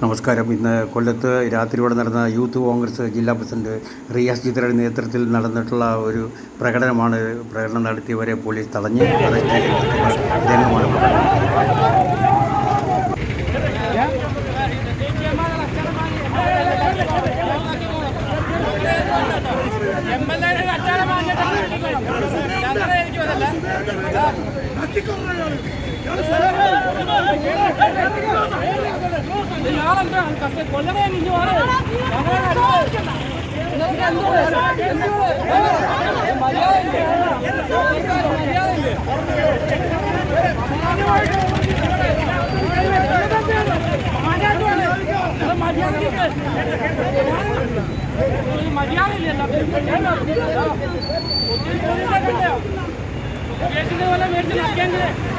നമസ്കാരം. ഇന്ന് കൊല്ലത്ത് രാത്രിയോടെ നടന്ന യൂത്ത് കോൺഗ്രസ് ജില്ലാ പ്രസിഡന്റ് റിയാസ് ചിത്രയുടെ നേതൃത്വത്തിൽ നടന്നിട്ടുള്ള ഒരു പ്രകടനമാണ് പ്രകടനം നടത്തിയവരെ പോലീസ് തടഞ്ഞ് അറസ്റ്റ് നിന്നു മര്യാദയില്ലല്ലോ കേസിന്റെ പോലെ മേടിച്ച് നടക്കേണ്ടത്